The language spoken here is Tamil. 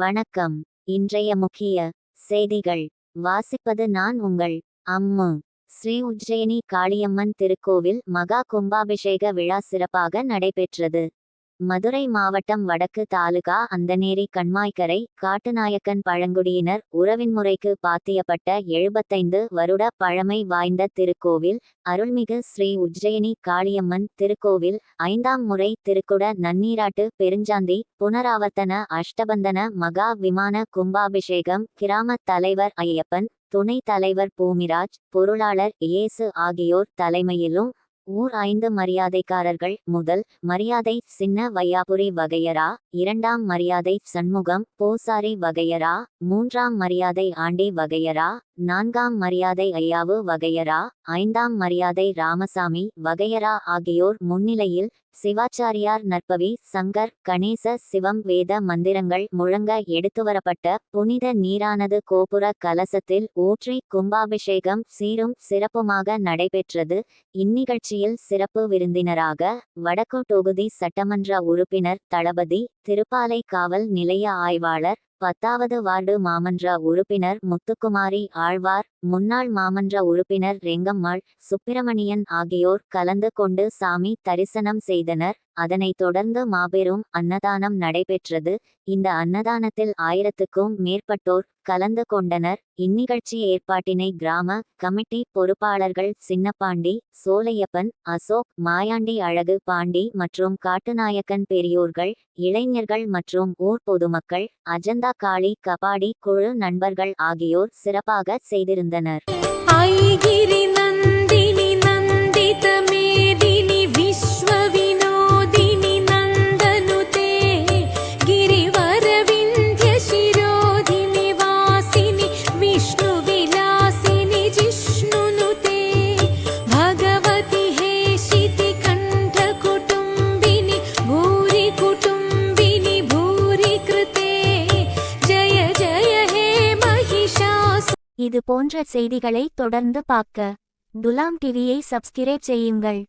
வணக்கம். இன்றைய முக்கிய செய்திகள். வாசிப்பது நான் உங்கள் அம்மு. ஸ்ரீ உஜ்ஜயினி காளியம்மன் திருக்கோவில் மகா கும்பாபிஷேக விழா சிறப்பாக நடைபெற்றது. மதுரை மாவட்டம் வடக்கு தாலுகா அந்தநேரி கண்மாய்க்கரை காட்டுநாயக்கன் பழங்குடியினர் உறவின் முறைக்கு பாத்தியப்பட்ட எழுபத்தைந்து வருட பழமை வாய்ந்த திருக்கோவில் அருள்மிகு ஸ்ரீ உஜ்ஜயினி காளியம்மன் திருக்கோவில் ஐந்தாம் முறை திருக்குட நன்னீராட்டு பெருஞ்சாந்தி புனராவர்த்தன அஷ்டபந்தன மகா விமான கும்பாபிஷேகம் கிராம தலைவர் ஐயப்பன் துணை தலைவர் பூமிராஜ் பொருளாளர் இயேசு ஆகியோர் தலைமையிலும் ஊர் ஐந்து மரியாதைக்காரர்கள் முதல் மரியாதை சின்ன வையாபுரி வகையரா இரண்டாம் மரியாதை சண்முகம் போசாரி வகையரா மூன்றாம் மரியாதை ஆண்டி வகையரா நான்காம் மரியாதை ஐயாவு வகையரா ஐந்தாம் மரியாதை ராமசாமி வகையரா ஆகியோர் முன்னிலையில் சிவாச்சாரியார் நற்பவி சங்கர் கணேச சிவம் வேத மந்திரங்கள் முழங்க எடுத்துவரப்பட்ட புனித நீரானது கோபுர கலசத்தில் ஊற்றி கும்பாபிஷேகம் சீரும் சிறப்புமாக நடைபெற்றது. இந்நிகழ்ச்சியில் சிறப்பு விருந்தினராக வடக்கு தொகுதி சட்டமன்ற உறுப்பினர் தளபதி திருப்பாலை காவல் நிலைய ஆய்வாளர் பத்தாவது வார்டு மாமன்ற உறுப்பினர் முத்துக்குமாரி ஆழ்வார் முன்னாள் மாமன்ற உறுப்பினர் ரெங்கம்மாள் சுப்பிரமணியன் ஆகியோர் கலந்து கொண்டு சாமி தரிசனம் செய்தனர். அதனைத் தொடர்ந்து மாபெரும் அன்னதானம் நடைபெற்றது. இந்த அன்னதானத்தில் ஆயிரத்துக்கும் மேற்பட்டோர் கலந்து கொண்டனர். இந்நிகழ்ச்சி ஏற்பாட்டினை கிராம கமிட்டி பொறுப்பாளர்கள் சின்னப்பாண்டி சோலையப்பன் அசோக் மாயாண்டி அழகு பாண்டி மற்றும் காட்டுநாயக்கன் பெரியோர்கள் இளைஞர்கள் மற்றும் ஊர் பொதுமக்கள் அஜந்தா காளி கபாடி குழு நண்பர்கள் ஆகியோர் சிறப்பாக செய்திருந்தனர். வந்தனர். இது போன்ற செய்திகளை தொடர்ந்து பார்க்க துலாம் டிவியை சப்ஸ்கிரைப் செய்யுங்கள்.